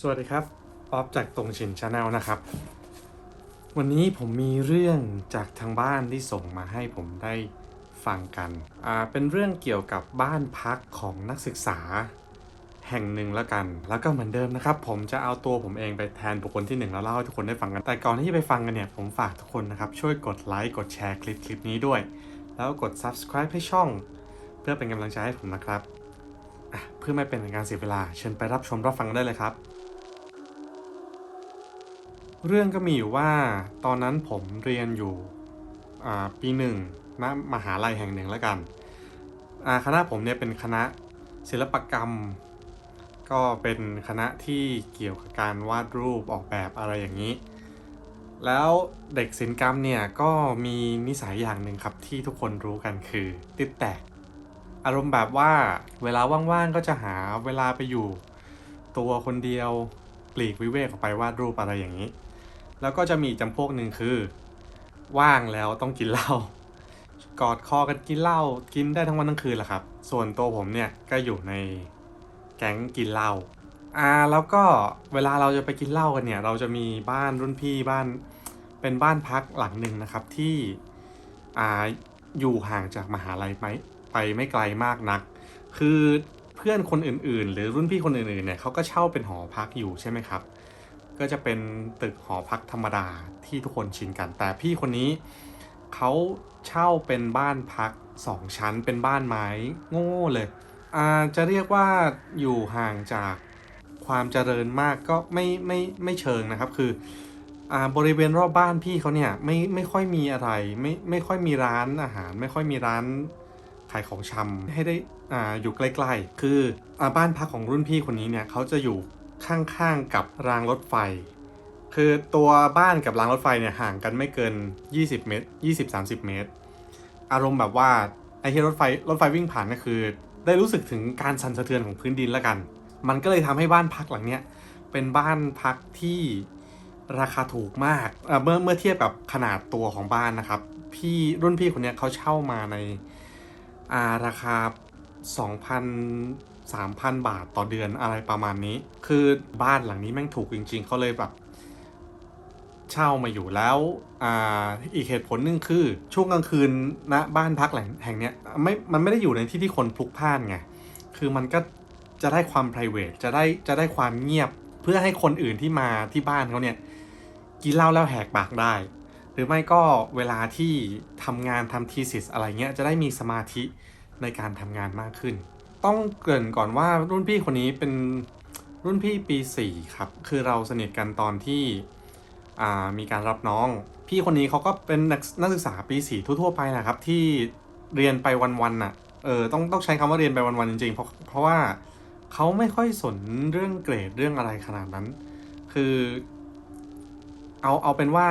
สวัสดีครับออฟจากตรงชินชาแนลนะครับ วันนี้ผมมีเรื่องจากทางบ้านที่ส่งมาให้ผมได้ฟังกันอ่าเป็นเรื่องเกี่ยวกับบ้านพักของนักศึกษา แห่งหนึ่งแล้วกัน แล้วก็เหมือนเดิมนะครับ ผมจะเอาตัวผมเองไปแทนบุคคลที่หนึ่งแล้วเล่าให้ทุกคนได้ฟังกัน แต่ก่อนที่จะไปฟังกันเนี่ยผมฝากทุกคนนะครับช่วยกดไลค์กดแชร์คลิปคลิปนี้ด้วย แล้วกด subscribe ให้ช่อง เพื่อเป็นกำลังใจให้ผมนะครับเพื่อไม่เป็นการเสียเวลาเชิญไปรับชมรับฟังได้เลยครับ เรื่องก็มีอยู่ว่าตอนนั้นผมเรียนอยู่ปีหนึ่งณมหาลัยแห่งหนึ่งแล้วกันคณะผมเนี่ยเป็นคณะศิลปกรรม ก็เป็นคณะที่เกี่ยวกับการวาดรูปออกแบบอะไรอย่างนี้ แล้วเด็กศิลปกรรมเนี่ยก็มีนิสัยอย่างหนึ่งครับที่ทุกคนรู้กันคือติดแตก อารมณ์แบบว่าเวลาว่างๆก็จะหาเวลาไปอยู่ ตัวคนเดียวปลีกวิเวกออกไปวาดรูปอะไรอย่างนี้ แล้วก็จะมีจำพวกหนึ่งคือ ว่างแล้วต้องกินเหล้ากอดคอกันกินเหล้ากินได้ทั้งวันทั้งคืนแหละครับ ส่วนตัวผมเนี่ยก็อยู่ในแก๊งกินเหล้าอ่าแล้วก็เวลาเราจะไปกินเหล้ากันเนี่ย เราจะมีบ้านรุ่นพี่บ้านเป็นบ้านพักหลังหนึ่งนะครับที่อ่าอยู่ห่างจากมหาลัยไหมไปไม่ไกลมากนัก คือเพื่อนคนอื่นๆ หรือรุ่นพี่คนอื่นๆเนี่ยเขาก็เช่าเป็นหอพักอยู่ใช่ไหมครับ ก็จะเป็นตึกหอพักธรรมดาที่ทุกคนชินกัน แต่พี่คนนี้เขาเช่าเป็นบ้านพักสองชั้นเป็นบ้านไม้โง่เลยอาจะเรียกว่าอยู่ห่างจากความเจริญมากก็ไม่ไม่ไม่เชิงนะครับ คืออ่าบริเวณรอบบ้านพี่เขาเนี่ยไม่ไม่ค่อยมีอะไรไม่ไม่ค่อยมีร้านอาหาร ไม่ค่อยมีร้านขายของชำให้ได้อ่าอยู่ใกล้ๆ คืออาบ้านพักของรุ่นพี่คนนี้เนี่ยเขาจะอยู่ ข้างๆกับรางรถไฟ คือตัวบ้านกับรางรถไฟเนี่ยห่างกันไม่เกิน 20 เมตร 20-30 เมตร อารมณ์แบบว่าไอ้ที่รถไฟรถไฟวิ่งผ่านก็คือ ได้รู้สึกถึงการสั่นสะเทือนของพื้นดินแล้วกัน มันก็เลยทำให้บ้านพักหลังเนี้ยเป็นบ้านพักที่ราคาถูกมากเมื่อเมื่อเทียบกับขนาดตัวของบ้านนะครับ พี่รุ่นพี่คนเนี้ยเขาเช่ามาในอาราคา2,000 3,000 บาทต่อเดือนอะไรประมาณนี้ คือบ้านหลังนี้แม่งถูกจริง ๆเขาเลยแบบ เช่ามาอยู่แล้วออีกเหตุผลหนึ่งคือ ช่วงกลางคืนณบ้านพักแหล่งแห่งเนี้ยไม่มันไม่ได้อยู่ในที่ที่คนพลุกพล่านไงคือมันก็จะได้ความ p r i v a t จะได้จะได้ความเงียบเพื่อให้คนอื่นที่มาที่บ้านเขาเนี่ยกินเหล้าแล้วแหกปากได้ หรือไม่ก็เวลาที่ทำงานทำทีสิสอะไรเงี้ยจะได้มีสมาธิในการทำงานมากขึ้น ต้องเกริ่นก่อนว่ารุ่นพี่คนนี้เป็นรุ่นพี่ปี4ครับ คือเราสนิทกันตอนที่มีการรับน้อง พี่คนนี้เขาก็เป็นนักนักศึกษาปี4ทั่วๆไปนะครับ ที่เรียนไปวันๆน่ะเออต้องต้องใช้คำว่าเรียนไปวันๆจริงๆเพราะเพราะว่าเขาไม่ค่อยสนเรื่องเกรดเรื่องอะไรขนาดนั้น คือ เอาเอาเป็นว่า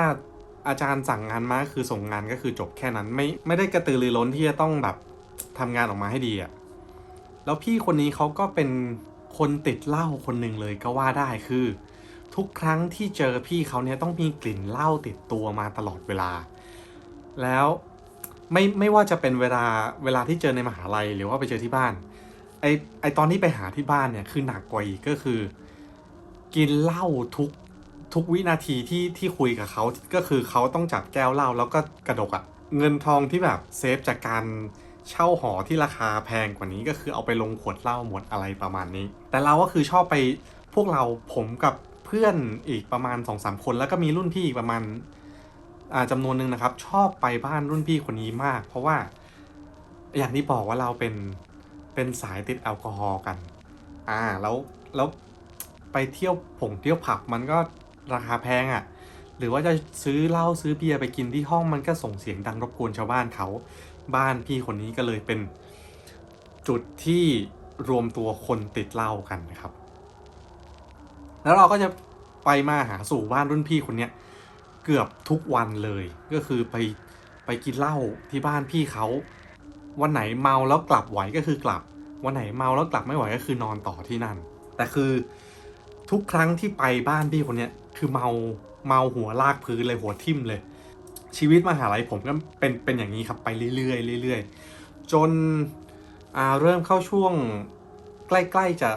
อาจารย์สั่งงานมาคือส่งงานก็คือจบแค่นั้น ไม่ไม่ได้กระตือรือร้นที่จะต้องแบบทำงานออกมาให้ดีอะ แล้วพี่คนนี้เขาก็เป็นคนติดเหล้าคนหนึ่งเลยก็ว่าได้คือ ทุกครั้งที่เจอพี่เขาเนี่ยต้องมีกลิ่นเหล้าติดตัวมาตลอดเวลา แล้วไม่ไม่ว่าจะเป็นเวลาเวลาที่เจอในมหาลัยหรือว่าไปเจอที่บ้านไอไอตอนที่ไปหาที่บ้านเนี่ยคือหนักกว่าอีกก็คือ กินเหล้าทุกทุกวินาทีที่ที่คุยกับเขาก็คือเขาต้องจับแก้วเหล้าแล้วก็กระดกอะเงินทองที่แบบเซฟจากการ เช่าหอที่ราคาแพงกว่านี้ก็คือเอาไปลงขวดเหล้าหมดอะไรประมาณนี้ แต่เราก็คือชอบไปพวกเราผมกับเพื่อนอีกประมาณ2อสคน แล้วก็มีรุ่นพี่อีกประมาณาจำนวนหนึ่งนะครับ ชอบไปบ้านรุ่นพี่คนนี้มาก เพราะว่าอย่างที่บอกว่าเราเป็นเป็นสายติดแอลกอฮอล์กันอ่าแล้วแล้วไปเที่ยวผงเที่ยวผับมันก็ราคาแพงอะ่ะ หรือว่าจะซื้อเหล้าซื้อเบียร์ไปกินที่ห้องมันก็ส่งเสียงดังรบกวนชาวบ้านเขา บ้านพี่คนนี้ก็เลยเป็นจุดที่รวมตัวคนติดเหล้ากันนะครับ แล้วเราก็จะไปมาหาสู่บ้านรุ่นพี่คนเนี้ยเกือบทุกวันเลยก็คือไปไปกินเหล้าที่บ้านพี่เขาวันไหนเมาแล้วกลับไหวก็คือกลับ วันไหนเมาแล้วกลับไม่ไหวก็คือนอนต่อที่นั่น แต่คือทุกครั้งที่ไปบ้านพี่คนเนี้ยคือเมาเมาหัวลากพื้นเลยหัวทิ่มเลย ชีวิตมหาลัยผมก็เป็นเป็นอย่างนี้ครับไปเรื่อยๆเรื่อยๆ จนเริ่มเข้าช่วงใกล้ๆจะ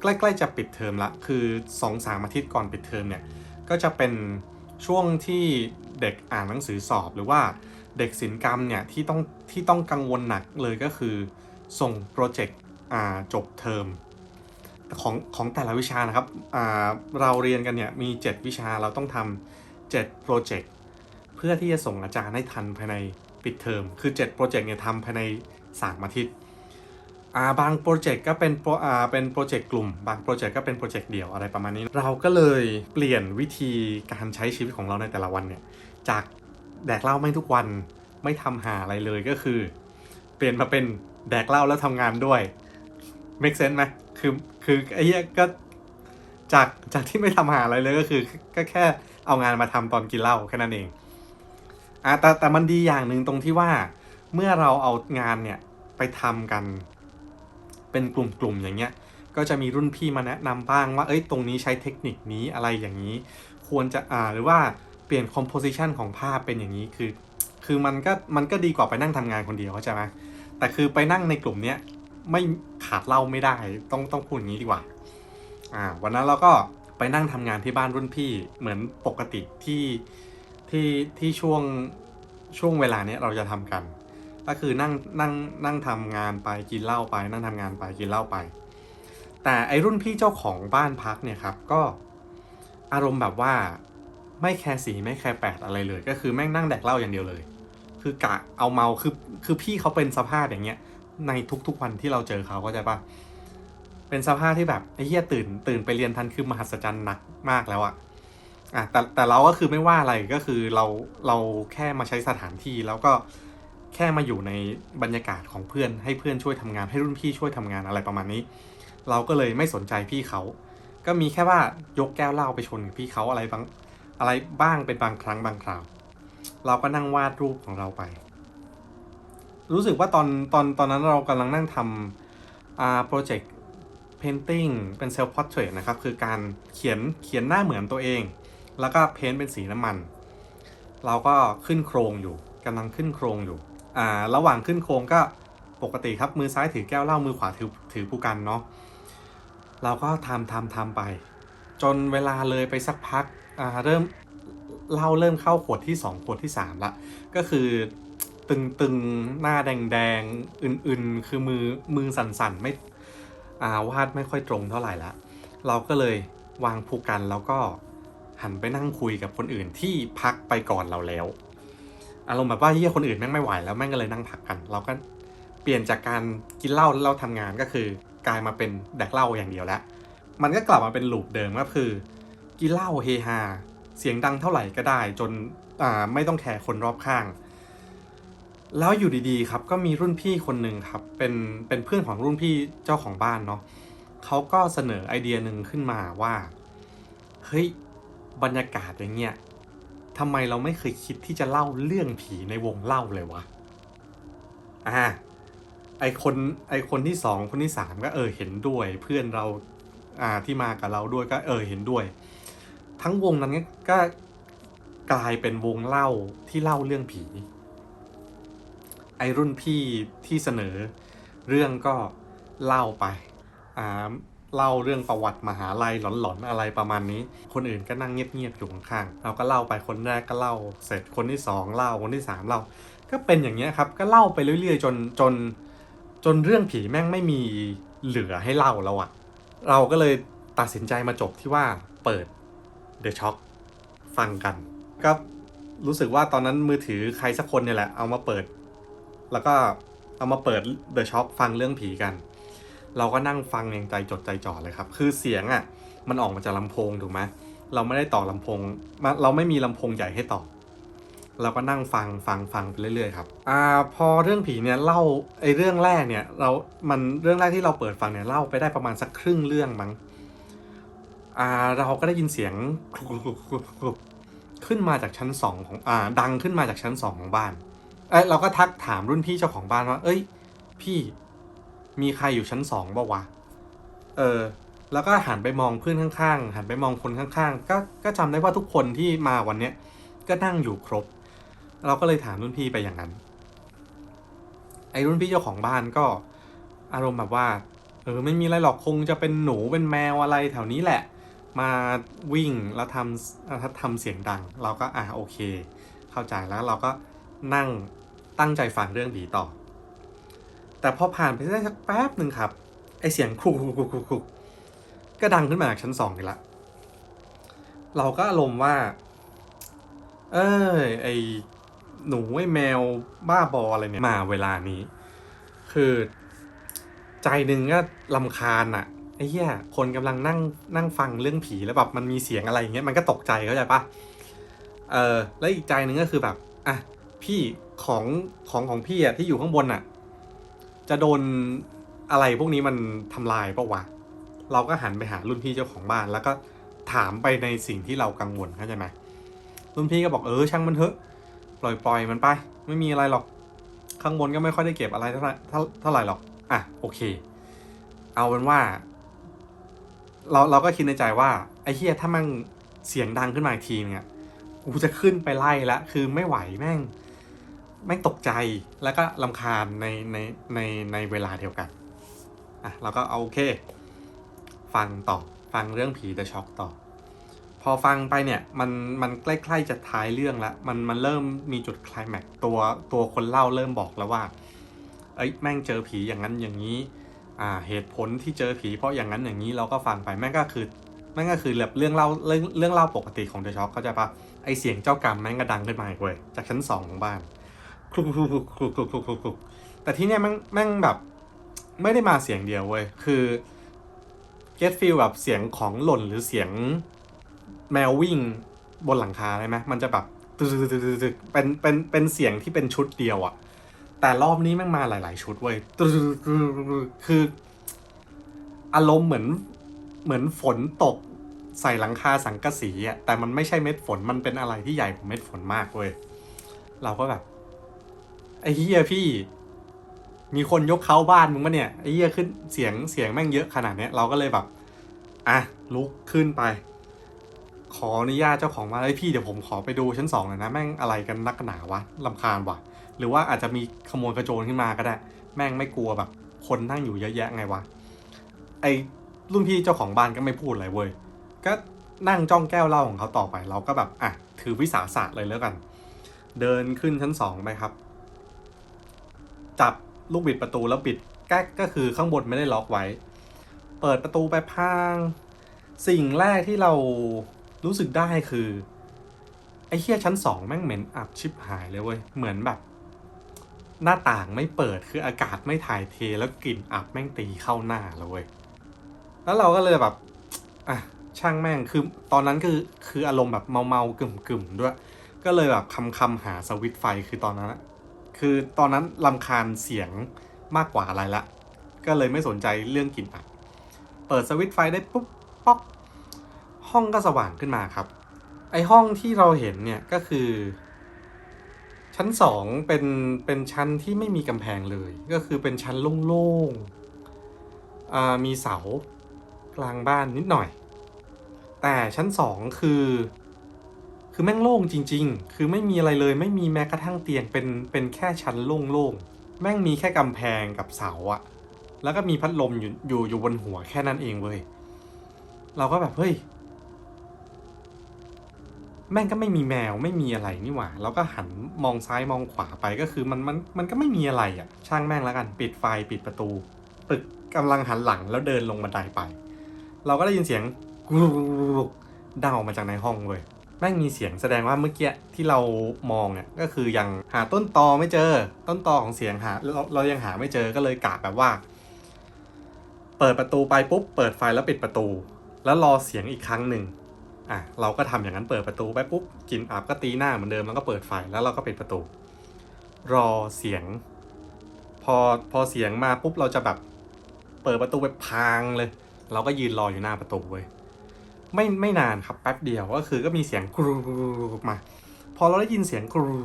ใกล้ๆจะปิดเทอมละคือ2อสามอาทิตย์ก่อนปิดเทอมเนี่ยก็จะเป็นช่วงที่เด็กอ่านหนังสือสอบหรือว่าเด็กศิลปกรรมเนี่ยที่ต้องที่ต้องกังวลหนักเลยก็คือส่งโปรเจกต์จบเทอมของของแต่ละวิชานะครับเราเรียนกันเนี่ยมี 7 วิชาเราต้องทำ7โปรเจกต์ พื่อที่จะส่งอาจารย์ให้ทันภายในปิดเทอม คือ 7 โปรเจกต์เนี่ยทำภายใน 3 อาทิตย์าบางโปรเจกต์ก็เป็นโปรเป็นโปรเจกต์กลุ่ม บางโปรเจกต์ก็เป็นโปรเจกต์เดี่ยวอะไรประมาณนี้ เราก็เลยเปลี่ยนวิธีการใช้ชีวิตของเราในแต่ละวันเนี่ย จากแดกเหล้าไม่ทุกวัน ไม่ทำหาอะไรเลยก็คือ เปลี่ยนมาเป็นแดกเหล้าแล้วทำงานด้วย make sense ไหมคือคือไอ้เหี้ยก็จากจากที่ไม่ทำหาอะไรเลยก็คือ ก็แค่เอางานมาทำตอนกินเหล้าแค่นั้นเอง อะแต่แต่มันดีอย่างหนึ่งตรงที่ว่า เมื่อเราเอางานเนี่ยไปทำกัน เป็นกลุ่มๆอย่างเงี้ย ก็จะมีรุ่นพี่มาแนะนำบ้างว่าเอ้ยตรงนี้ใช้เทคนิคนี้อะไรอย่างนี้ ควรจะอ่าหรือว่าเปลี่ยนคอมโพสิชันของภาพเป็นอย่างนี้คือ คือมันก็มันก็ดีกว่าไปนั่งทำงานคนเดียวเข้าใจไหมแต่คือไปนั่งในกลุ่มเนี้ยไม่ขาดเล่าไม่ได้ต้องต้องพูดอย่างนี้ดีกว่าอ่า วันนั้นเราก็ไปนั่งทำงานที่บ้านรุ่นพี่เหมือนปกติที่ ที่ที่ช่วงช่วงเวลาเนี้ยเราจะทำกัน ก็คือนั่งนั่งนั่งทำงานไปกินเหล้าไป นั่งทำงานไปกินเหล้าไป แต่ไอรุ่นพี่เจ้าของบ้านพักเนี่ยครับก็อารมณ์แบบว่าไม่แคร์สีไม่แคร์แปดอะไรเลย ก็คือแม่งนั่งแดกเหล้าอย่างเดียวเลย คือกะเอาเมาคือคือพี่เขาเป็นสภาพอย่างเงี้ยในทุกๆวันที่เราเจอเขาก็ใจปะเป็นสภาพที่แบบไอ้เหี้ยตื่นตื่นไปเรียนทันคือมหัศจรรย์หนักมากแล้วอะ อะแต่แต่เราก็คือไม่ว่าอะไรก็คือเราเราแค่มาใช้สถานที่แล้วก็แค่มาอยู่ในบรรยากาศของเพื่อนให้เพื่อนช่วยทำงานให้รุ่นพี่ช่วยทำงานอะไรประมาณนี้ เราก็เลยไม่สนใจพี่เขา ก็มีแค่ว่ายกแก้วเหล้าไปชนกับพี่เขาอะไรบางอะไรบ้างเป็นบางครั้งบางคราว เราก็นั่งวาดรูปของเราไป รู้สึกว่าตอนตอนตอนนั้นเรากำลังนั่งทำอ่าโปรเจกต์เพนติ้งเป็นเซลฟ์พอร์เทรตนะครับ คือการเขียนเขียนหน้าเหมือนตัวเอง แล้วก็เพ้นเป็นสีน้ำมัน เราก็ขึ้นโครงอยู่กำลังขึ้นโครงอยู่อ่าระหว่างขึ้นโครงก็ปกติครับมือซ้ายถือแก้วเหล้ามือขวาถือถือผู้กันเนาะเราก็ทำทำทำไป จนเวลาเลยไปสักพักอ่าเริ่มเหล้าเริ่มเข้าขวดที่ 2 ขวดที่ 3 ละ ก็คือตึงตึงหน้าแดงแดงอื่นๆ คือมือมือสั่นๆ ไม่อ่าวาดไม่ค่อยตรงเท่าไหร่ละ เราก็เลยวางผูกกันแล้วก็ หันไปนั่งคุยกับคนอื่นที่พักไปก่อนเราแล้วอารมณ์แบบว่าเฮียคนอื่นแม่งไม่ไหวแล้วแม่งก็เลยนั่งพักกัน เราก็เปลี่ยนจากการกินเหล้าแล้วเราทำงานก็คือกลายมาเป็นแดกเหล้าอย่างเดียวแล้ว มันก็กลับมาเป็นลูปเดิมก็คือ กินเหล้าเฮฮาเสียงดังเท่าไหร่ก็ได้ จนอ่าไม่ต้องแคร์คนรอบข้าง แล้วอยู่ดีๆครับก็มีรุ่นพี่คนหนึ่งครับเป็นเป็นเพื่อนของรุ่นพี่เจ้าของบ้านเนาะเขาก็เสนอไอเดียหนึ่งขึ้นมาว่าเฮ้ย บรรยากาศอย่างเงี้ยทำไมเราไม่เคยคิดที่จะเล่าเรื่องผีในวงเล่าเลยวะอ่าไอคนไอคนที่สองคนที่สามก็เออเห็นด้วย เพื่อนเราอ่าที่มากับเราด้วยก็เออเห็นด้วย ทั้งวงนั้นก็กลายเป็นวงเล่าที่เล่าเรื่องผี ไอรุ่นพี่ที่เสนอเรื่องก็เล่าไปอ่า เล่าเรื่องประวัติมหาลัยหลอนๆอะไรประมาณนี้ คนอื่นก็นั่งเงียบๆอยู่ข้างๆเราก็เล่าไปคนแรกก็เล่า เสร็จคนที่สองเล่าคนที่สามเล่า ก็เป็นอย่างเงี้ยครับก็เล่าไปเรื่อยๆ จนจนจนเรื่องผีแม่งไม่มีเหลือให้เล่าแล้วอะเราก็เลยตัดสินใจมาจบที่ว่าเปิด The Shock ฟังกันก็รู้สึกว่าตอนนั้นมือถือใครสักคนเนี่ยแหละเอามาเปิด แล้วก็เอามาเปิด The Shock ฟังเรื่องผีกัน เราก็นั่งฟังอย่างใจจดใจจ่อเลยครับ คือเสียงอะ่ะมันออกมาจากลำโพงถูกไหมเราไม่ได้ต่อลำโพงมาเราไม่มีลำโพงใหญ่ให้ต่อ เราก็นั่งฟังฟังฟังไปเรื่อยๆครับ อ่า พอเรื่องผีเนี่ยเล่าไอ้เรื่องแรกเนี่ย เรา มันเรื่องแรกที่เราเปิดฟังเนี่ยเล่าไปได้ประมาณสักครึ่งเรื่องมั้ง อ่า เราก็ได้ยินเสียงขึ้นมาจากชั้นสองของ อ่า ดังขึ้นมาจากชั้นสองของบ้าน เอ้ยเราก็ทักถามรุ่นพี่เจ้าของบ้านว่า เอ้ย พี่ มีใครอยู่ชั้นสองบ่าวะ เออ แล้วก็หันไปมองเพื่อนข้างๆ หันไปมองคนข้างๆ ก็ก็จำได้ว่าทุกคนที่มาวันเนี้ยก็นั่งอยู่ครบ เราก็เลยถามรุ่นพี่ไปอย่างนั้น ไอ้รุ่นพี่เจ้าของบ้านก็อารมณ์แบบว่า เออไม่มีอะไรหรอกคงจะเป็นหนูเป็นแมวอะไรแถวนี้แหละ มาวิ่งแล้วทำทำเสียงดัง เราก็อะโอเค เข้าใจแล้วเราก็นั่งตั้งใจฟังเรื่องผีต่อ แต่พอผ่านไปได้สักแป๊บหนึ่งครับ ไอเสียงคุกคุกคุกคุกคุกก็ดังขึ้นมาจากชั้นสองอีกละ เราก็อารมณ์ว่า เออไอหนูไอแมวบ้าบออะไรเนี่ยมาเวลานี้ คือใจหนึ่งก็ลำคาญอะไอ้เหี้ยคนกำลังนั่งนั่งฟังเรื่องผีแล้วแบบมันมีเสียงอะไรอย่างเงี้ยมันก็ตกใจเข้าใจปะเออแล้วอีกใจหนึ่งก็คือแบบอะพี่ของของของพี่อะที่อยู่ข้างบนอะ จะโดนอะไรพวกนี้มันทำลายปะวะ เราก็หันไปหารุ่นพี่เจ้าของบ้าน แล้วก็ถามไปในสิ่งที่เรากังวลเข้าใจไหมรุ่นพี่ก็บอกเออช่างมันเถอะปล่อยปล่อยมันไป ไม่มีอะไรหรอกข้างบนก็ไม่ค่อยได้เก็บอะไรเท่าไหร่เท่าเท่าไหร่หรอกอะโอเค เอาเป็นว่า เราเราก็คิดในใจว่าไอ้เฮียถ้ามันเสียงดังขึ้นมาอีกทีเนี่ยกูจะขึ้นไปไล่ละคือไม่ไหวแม่ง แม่งตกใจแล้วก็ลำคาญในในในในเวลาเดียวกันอะเราก็เอาโอเค ฟังต่อฟังเรื่องผีเดอะช็อกต่อ พอฟังไปเนี่ยมันมันใกล้ๆจะท้ายเรื่องล้วมันมันเริ่มมีจุดคลายแม็กตัวตัวคนเล่าเริ่มบอกแล้วว่าเอ้ยแม่งเจอผีอย่างนั้นอย่างนี้อ่าเหตุผลที่เจอผีเพราะอย่างนั้นอย่างนี้เราก็ฟังไปแม่งก็คือแม่งก็คือแบบเรื่องเล่าเรื่องเรื่องเล่าปกติของเดอะช็อกเข้าใจปะไอเสียงเจ้ากรรมแม่งก็ดังขึ้นมาอีกเว้ยจากชั้นสองของบ้าน คลุกคลุกคลุกคลุกคลุกคลุกคลุกคลุกแต่ที่เนี่ยแม่งแม่งแบบไม่ได้มาเสียงเดียวเว้ย คือ get feel แบบเสียงของหล่นหรือเสียงแมววิ่งบนหลังคาได้ไหมมันจะแบบตึกๆๆๆเป็นเป็นเป็นเสียงที่เป็นชุดเดียวอะแต่รอบนี้แม่งมาหลาย ๆ ชุดเว้ยตึกๆๆคือ อารมณ์เหมือนเหมือนฝนตกใส่หลังคาสังกะสีอะแต่มันไม่ใช่เม็ดฝนมันเป็นอะไรที่ใหญ่กว่าเม็ดฝนมากเว้ยเราก็แบบ ไอ้เฮียพี่ มีคนยกเขาบ้านมึงปะเนี่ยไอ้เฮียขึ้นเสียงเสียงแม่งเยอะขนาดเนี้ยเราก็เลยแบบอะลุกขึ้นไป ขออนุญาตเจ้าของบ้านเอ้ยพี่เดี๋ยวผมขอไปดูชั้นสองหน่อยนะแม่งอะไรกันนักหนาวะลำคาญวะหรือว่าอาจจะมีขโมยกระโจนขึ้นมาก็ได้ แม่งไม่กลัวแบบ คนนั่งอยู่เยอะแยะไงวะไอรุ่นพี่เจ้าของบ้านก็ไม่พูดอะไรเว้ยก็นั่งจ้องแก้วเหล้าของเขาต่อไป เราก็แบบอะถือวิสาสะเลยแล้วกัน เดินขึ้นชั้นสองไปครับ จับลูกบิดประตูแล้วปิดแก๊กก็คือข้างบนไม่ได้ล็อกไว้ เปิดประตูไปพางสิ่งแรกที่เรารู้สึกได้คือ ไอ้เฮียชั้นสองแม่งเหม็นอับชิบหายเลยเว้ยเหมือนแบบ หน้าต่างไม่เปิดคืออากาศไม่ถ่ายเทแล้วกลิ่นอับแม่งตีเข้าหน้าเลยเว้ยแล้วเราก็เลยแบบอะช่างแม่งคือตอนนั้นคือคืออารมณ์แบบเมาเมากึ่มกึ่มๆด้วย ก็เลยแบบคำคำๆหาสวิตช์ไฟคือตอนนั้นอะ คือตอนนั้นลำคาญเสียงมากกว่าอะไรละ ก็เลยไม่สนใจเรื่องกลิ่นอับเปิดสวิตช์ไฟได้ปุ๊บป๊อก ห้องก็สว่างขึ้นมาครับ ไอห้องที่เราเห็นเนี่ยก็คือ ชั้นสองเป็นเป็นชั้นที่ไม่มีกำแพงเลย ก็คือเป็นชั้นโล่งๆอ่ามีเสากลางบ้านนิดหน่อย แต่ชั้นสองคือ คือแม่งโล่งจริง ๆ คือไม่มีอะไรเลย ไม่มีแม้กระทั่งเตียง เป็น เป็นแค่ชั้นโล่งๆ แม่งมีแค่กำแพงกับเสาอะแล้วก็มีพัดลมอยู่ อยู่ อยู่บนหัวแค่นั้นเองเว้ย เราก็แบบ เฮ้ย แม่งก็ไม่มีแมว ไม่มีอะไรนี่หว่า เราก็หันมองซ้ายมองขวาไป ก็คือมัน มัน มันก็ไม่มีอะไรอะ่ะช่างแม่งแล้วกัน ปิดไฟ ปิดประตูปึกกำลังหันหลังแล้วเดินลงบันไดไป เราก็ได้ยินเสียงกุกดังออกมาจากในห้องเว้ย แม่งมีเสียงแสดงว่าเมื่อกี้ที่เรามองเนี่ยก็คือยังหาต้นตอไม่เจอ ต้นตอของเสียงหาเราเรายังหาไม่เจอก็เลยกะแบบว่า เปิดประตูไปปุ๊บเปิดไฟแล้วปิดประตู แล้วรอเสียงอีกครั้งหนึ่งอะเราก็ทำอย่างนั้นเปิดประตูไปปุ๊บกลินอับก็ตีหน้าเหมือนเดิมแล้วก็เปิดไฟแล้วเราก็ปิดประตู รอเสียง พอพอเสียงมาปุ๊บเราจะแบบ เปิดประตูไปพางเลย เราก็ยืนรออยู่หน้าประตูเว้ย ไม่ไม่นานครับแป๊บเดียวก็คือก็มีเสียงกรูมา พอเราได้ยินเสียงกรู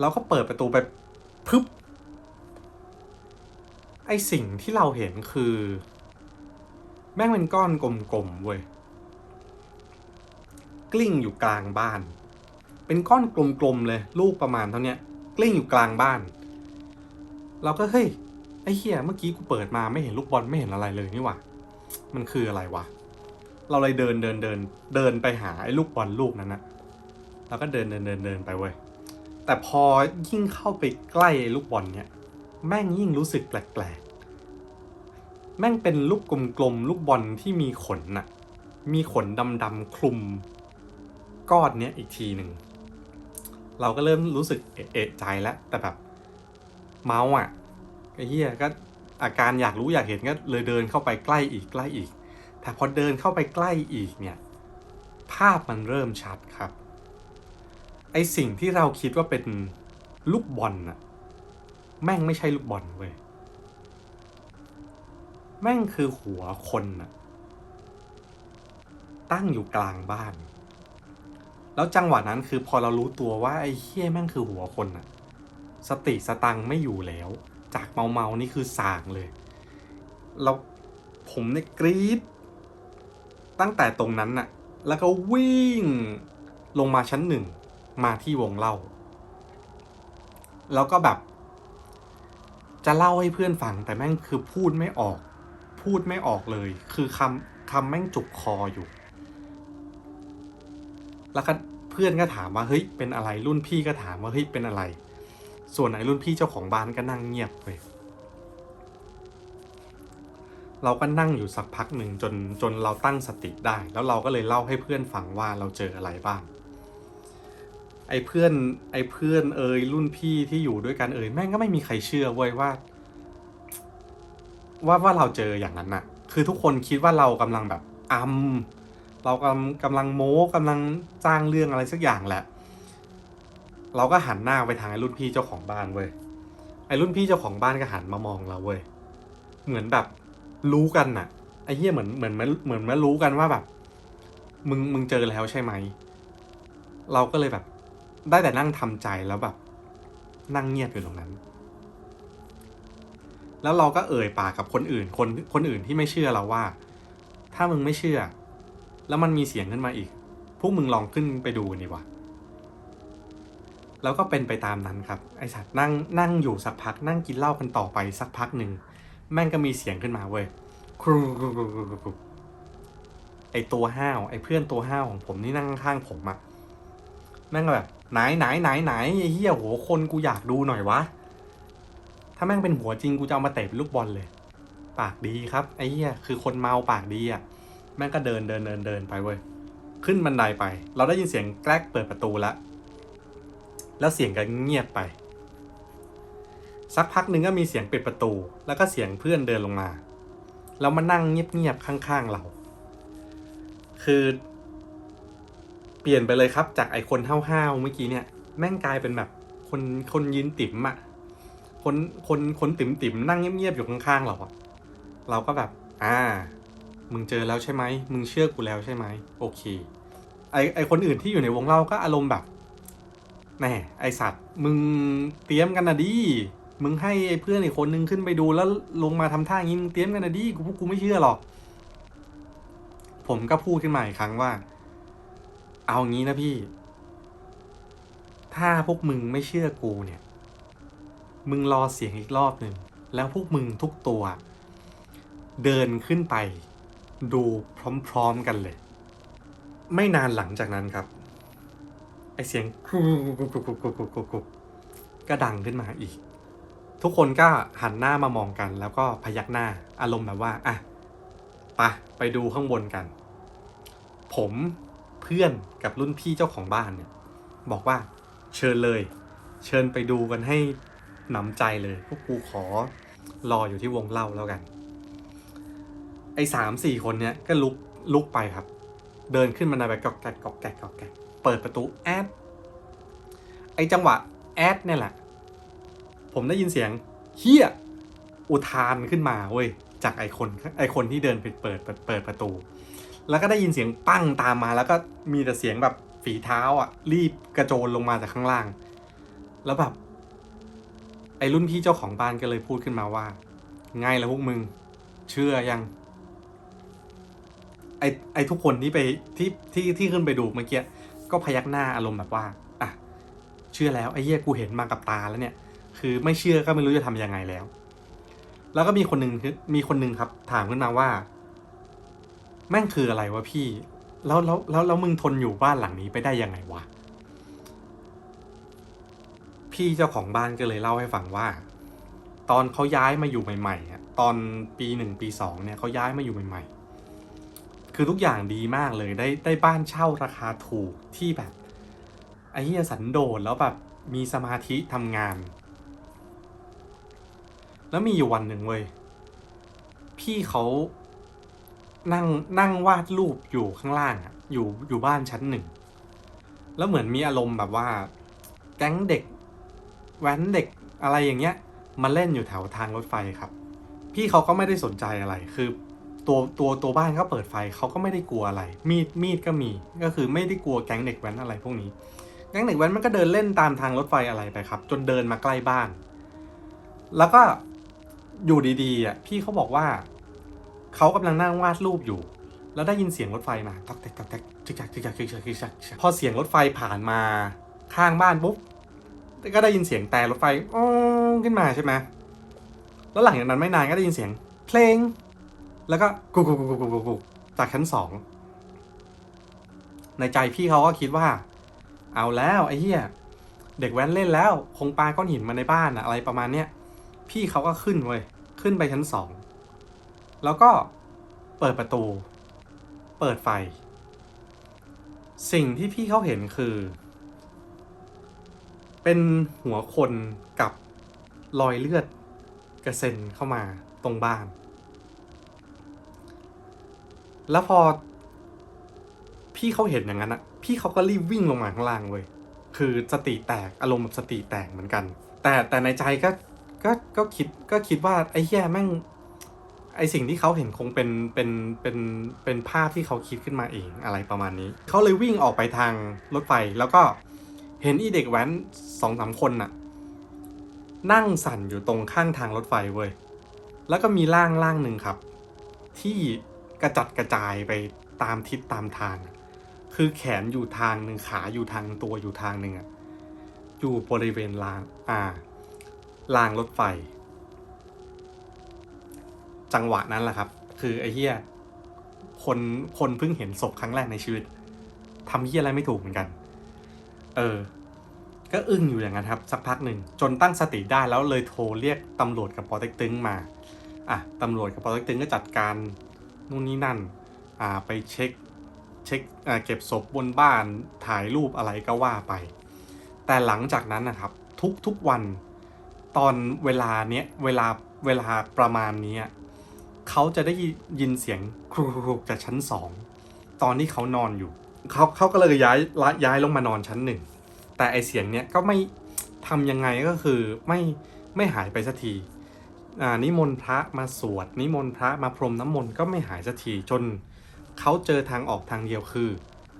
เราก็เปิดประตูไปพึบไอสิ่งที่เราเห็นคือ แม่งเป็นก้อนกลมๆเว้ยกลิ้งอยู่กลางบ้าน เป็นก้อนกลมๆเลย ลูกประมาณเท่านี้กลิ้งอยู่กลางบ้าน เราก็เฮ้ยไอ้เหี้ยเมื่อกี้กูเปิดมาไม่เห็นลูกบอลไม่เห็นอะไรเลยนี่หว่า มันคืออะไรวะ เราเลยเดินเดินเดินเดินไปหาไอ้ลูกบอลลูกนั้นนะแล้วก็เดินเดินเดินเดินไปเว้ยแต่พอยิ่งเข้าไปใกล้ไอ้ลูกบอลเนี่ย แม่งยิ่งรู้สึกแปลกๆ แม่งเป็นลูกกลมๆลูกบอลที่มีขนน่ะ มีขนดำๆคลุม ก้อนเนี้ยอีกทีหนึ่ง เราก็เริ่มรู้สึกเอะเอะใจแล้ว แต่แบบ เมาอะไอ้เหี้ยก็อาการอยากรู้อยากเห็นก็เลยเดินเข้าไปใกล้อีกใกล้อีก แต่พอเดินเข้าไปใกล้อีกเนี่ย ภาพมันเริ่มชัดครับ ไอสิ่งที่เราคิดว่าเป็นลูกบอลน่ะ แม่งไม่ใช่ลูกบอลเว้ย แม่งคือหัวคนน่ะ ตั้งอยู่กลางบ้าน แล้วจังหวะนั้นคือพอเรารู้ตัวว่าไอ้เฮี้ยแม่งคือหัวคนน่ะ สติสตังค์ไม่อยู่แล้ว จากเมาเมานี่คือสางเลยแล้วผมเนี่ยกรี๊ด ตั้งแต่ตรงนั้นน่ะ แล้วก็วิ่งลงมาชั้นหนึ่ง มาที่วงเล่า แล้วก็แบบ จะเล่าให้เพื่อนฟัง แต่แม่งคือพูดไม่ออก พูดไม่ออกเลย คือคำคำแม่งจุกคออยู่ แล้วก็เพื่อนก็ถามว่าเฮ้ยเป็นอะไรรุ่นพี่ก็ถามว่าเฮ้ยเป็นอะไร ส่วนไหนรุ่นพี่เจ้าของบ้านก็นั่งเงียบไป เราก็นั่งอยู่สักพักหนึ่งจนจนเราตั้งสติได้ แล้วเราก็เลยเล่าให้เพื่อนฟังว่าเราเจออะไรบ้าง ไอ้เพื่อนไอ้เพื่อนเอ่ยรุ่นพี่ที่อยู่ด้วยกันเอ่ยแม่งก็ไม่มีใครเชื่อเว้ยว่า ว่าว่าเราเจออย่างนั้นน่ะ คือทุกคนคิดว่าเรากำลังแบบอำเรากำกำลังโม้กำลังจ้างเรื่องอะไรสักอย่างแหละ เราก็หันหน้าไปทางไอ้รุ่นพี่เจ้าของบ้านเว้ยไอ้รุ่นพี่เจ้าของบ้านก็หันมามองเราเว้ยเหมือนแบบ รู้กันน่ะไอ้เหี้ยเหมือนเหมือนเหมือนเหมือนมารู้กันว่าแบบ มึงมึงเจอแล้วใช่ไหม เราก็เลยแบบ ได้แต่นั่งทำใจแล้วแบบ นั่งเงียบอยู่ตรงนั้น แล้วเราก็เอ่ยปากกับคนอื่น คนคนอื่นที่ไม่เชื่อเราว่า ถ้ามึงไม่เชื่อ แล้วมันมีเสียงขึ้นมาอีก พวกมึงลองขึ้นไปดูกันดีกว่าแล้วก็เป็นไปตามนั้นครับ ไอสัตว์นั่งนั่งอยู่สักพัก นั่งกินเหล้ากันต่อไปสักพักหนึ่ง แม่งก็มีเสียงขึ้นมาเว้ยครูไอตัวห้าวไอเพื่อนตัวห้าวของผมที่นั่งข้างผมอะแม่งก็แบบไหนไหนไหนไหนไอเหี้ยโหคนกูอยากดูหน่อยวะ ถ้าแม่งเป็นหัวจริงกูจะเอามาเตะเป็นลูกบอลเลย ปากดีครับไอเหี้ยคือคนเมาปากดีอะแม่งก็เดินเดินเดินเดินไปเว้ยขึ้นบันไดไป เราได้ยินเสียงแกล้กเปิดประตูล้วแล้วเสียงก็เงียบไป สักพักหนึ่งก็มีเสียงปิดประตู แล้วก็เสียงเพื่อนเดินลงมา แล้วมานั่งเงียบๆข้างๆเรา คือ เปลี่ยนไปเลยครับ จากไอคนห้าวๆเมื่อกี้เนี่ยแม่งกลายเป็นแบบ คนคนยืนติ๋มอะคนคนคนติ๋มติ๋มๆนั่งเงียบๆอยู่ข้างๆเราอะเราก็แบบ อ่า มึงเจอแล้วใช่ไหมมึงเชื่อกูแล้วใช่ไหมโอเค ไอไอคนอื่นที่อยู่ในวงเล่าก็อารมณ์แบบแหน่ไอสัตว์ มึงเตรียมกันนะดิ มึงให้เพื่อนอีกคนนึงขึ้นไปดูแล้วลงมาทำท่าอย่างนี้มึงเตรียมกันนะดิกูพวกกูไม่เชื่อหรอก ผมก็พูดขึ้นมาอีกครั้งว่า เอางี้นะพี่ ถ้าพวกมึงไม่เชื่อกูเนี่ย มึงรอเสียงอีกรอบหนึ่งแล้วพวกมึงทุกตัว เดินขึ้นไป ดูพร้อมๆกันเลย ไม่นานหลังจากนั้นครับไอเสียงกุกรุกกรุกกุกกุกกุกกุกก็ดังขึ้นมาอีก ทุกคนก็หันหน้ามามองกัน แล้วก็พยักหน้าอารมณ์แบบว่าอะไปไปดูข้างบนกัน ผมเพื่อนกับรุ่นพี่เจ้าของบ้านเนี่ย บอกว่าเชิญเลย เชิญไปดูกันให้หนำใจเลยพวกกูขอรออยู่ที่วงเล่าแล้วกัน ไอ้สามสี่คนเนี้ยก็ลุกลุกไปครับ เดินขึ้นมาในไปกอกแกกกอกแกกกอกแกกเปิดประตูแอดไอ้จังหวะแอดเนี่ยแหละ ผมได้ยินเสียงเฮียอุทานขึ้นมาเว้ยจากไอคนไอคนที่เดินไปเปิดเปิดประตู แล้วก็ได้ยินเสียงปั้งตามมา แล้วก็มีแต่เสียงแบบฝีเท้าอะ รีบกระโจนลงมาจากข้างล่าง แล้วแบบไอรุ่นพี่เจ้าของบ้านก็เลยพูดขึ้นมาว่าไงแล้วพวกมึง เชื่อยัง ไอไอทุกคนที่ไปที่ที่ที่ขึ้นไปดูเมื่อกี้ก็พยักหน้าอารมณ์แบบว่า อะ เชื่อแล้วไอเหี้ยกูเห็นมากับตาแล้วเนี่ย คือไม่เชื่อก็ไม่รู้จะทำยังไงแล้ว แล้วก็มีคนหนึ่งคือมีคนหนึ่งครับ ถามขึ้นมาว่า แม่งคืออะไรวะพี่ แล้วแล้วแล้วแล้วมึงทนอยู่บ้านหลังนี้ไปได้ยังไงวะ พี่เจ้าของบ้านก็เลยเล่าให้ฟังว่า ตอนเขาย้ายมาอยู่ใหม่ๆตอนปีหนึ่งปีสองเนี่ยเขาย้ายมาอยู่ใหม่ ๆ คือทุกอย่างดีมากเลยได้ได้บ้านเช่าราคาถูกที่แบบไอ้เหี้ยสันโดษแล้วแบบมีสมาธิทำงาน แล้วมีอยู่วันหนึ่งเว้ย พี่เขานั่งนั่งวาดรูปอยู่ข้างล่างอะอยู่อยู่บ้านชั้นหนึ่ง แล้วเหมือนมีอารมณ์แบบว่า แก๊งเด็ก แว้นเด็กอะไรอย่างเงี้ย มาเล่นอยู่แถวทางรถไฟครับ พี่เขาก็ไม่ได้สนใจอะไร คือตัวตัวตัวบ้านก็เปิดไฟเขาก็ไม่ได้กลัวอะไร มีดมีดก็มี ก็คือไม่ได้กลัวแก๊งเด็กแว้นอะไรพวกนี้ แก๊งเด็กแว้นมันก็เดินเล่นตามทางรถไฟอะไรไปครับ จนเดินมาใกล้บ้าน แล้วก็ อยู่ดีๆอะพี่เขาบอกว่าเขากำลังนั่งวาดรูปอยู่ แล้วได้ยินเสียงรถไฟมาตักแตกตักแตกจิกจักจิกจักจิกจักจิกจักจิกพอเสียงรถไฟผ่านมาข้างบ้านปุ๊บก็ได้ยินเสียงแต่รถไฟอ้องขึ้นมาใช่ไหมแล้วหลังจากนั้นไม่นานก็ได้ยินเสียง เพลง แล้วก็กุกกุกกุกกุกกุกกุกจากชั้นสองในใจพี่เขาก็คิดว่า เอาแล้วไอ้เหี้ยเด็กแว้นเล่นแล้ว คงปาก้อนหินมาในบ้านอะอะไรประมาณเนี้ยพี่เขาก็ขึ้นเว้ย ขึ้นไปชั้นสอง แล้วก็เปิดประตู เปิดไฟ สิ่งที่พี่เขาเห็นคือ เป็นหัวคนกับรอยเลือดกระเซ็นเข้ามาตรงบ้าน แล้วพอ พี่เขาเห็นอย่างนั้นอะพี่เขาก็รีบวิ่งลงมาข้างล่างเว้ย คือสติแตกอารมณ์แบบสติแตกเหมือนกัน แต่แต่ในใจก็ ก็ก็คิดก็คิดว่าไอ้แย่แม่งไอสิ่งที่เขาเห็นคงเป็นเป็นเป็นเป็นภาพที่เขาคิดขึ้นมาเองอะไรประมาณนี้ เขาเลยวิ่งออกไปทางรถไฟแล้วก็เห็นอีเด็กแว้นสองสามคนน่ะ นั่งสั่นอยู่ตรงข้างทางรถไฟเว้ยแล้วก็มีร่างร่างหนึ่งครับ ที่กระจัดกระจายไปตามทิศตามทาง คือแขนอยู่ทางหนึ่งขาอยู่ทางตัวอยู่ทางหนึ่งอะอยู่บริเวณรางอ่า รางรถไฟ จังหวะนั้นแหละครับ คือไอ้เหี้ยคนคนเพิ่งเห็นศพครั้งแรกในชีวิตทำเหี้ยอะไรไม่ถูกเหมือนกัน เออ ก็อึ้งอยู่อย่างนั้นครับ สักพักหนึ่งจนตั้งสติได้แล้วเลยโทรเรียกตำรวจกับปอเต็กตึงมาอะตำรวจกับปอเต็กตึงก็จัดการนู่นนี่นั่น อ่าไปเช็คเช็คอ่าเก็บศพบนบ้านถ่ายรูปอะไรก็ว่าไป แต่หลังจากนั้นนะครับ ทุกทุกวัน ตอนเวลาเนี้ยเวลาเวลาประมาณนี้เขาจะได้ยินเสียงครูจากชั้นสองตอนที่เขานอนอยู่เขาเขาก็เลยย้ายย้ายลงมานอนชั้นหนึ่งแต่ไอเสียงเนี้ยก็ไม่ทำยังไงก็คือไม่ไม่หายไปสักทีอ่านิมนต์พระมาสวดนิมนต์พระมาพรมน้ำมนต์ก็ไม่หายสักทีจนเขาเจอทางออกทางเดียวคือ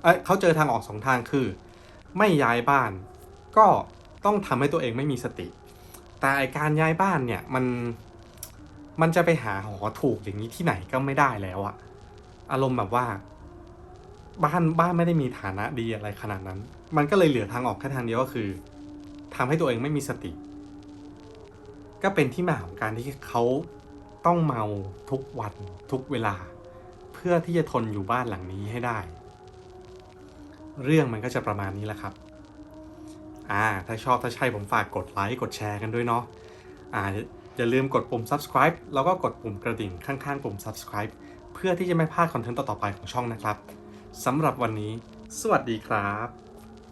เอ้ยเขาเจอทางออกสองทางคือ ไม่ย้ายบ้าน ก็ต้องทำให้ตัวเองไม่มีสติ แต่ไอการย้ายบ้านเนี่ยมันมันจะไปหาหอถูกอย่างนี้ที่ไหนก็ไม่ได้แล้วอะอารมณ์แบบว่า บ้านบ้านไม่ได้มีฐานะดีอะไรขนาดนั้น มันก็เลยเหลือทางออกแค่ทางเดียวก็คือทำให้ตัวเองไม่มีสติ ก็เป็นที่มาของการที่เขาต้องเมาทุกวันทุกเวลา เพื่อที่จะทนอยู่บ้านหลังนี้ให้ได้ เรื่องมันก็จะประมาณนี้แหละครับ อ่าถ้าชอบถ้าใช่ผมฝากกดไลค์กดแชร์กันด้วยเนาะอ่าอย่าลืมกดปุ่ม subscribe แล้วก็กดปุ่มกระดิ่งข้างๆ ปุ่ม subscribe เพื่อที่จะไม่พลาดคอนเทนต์ต่อๆไปของช่องนะครับสำหรับวันนี้ สวัสดีครับ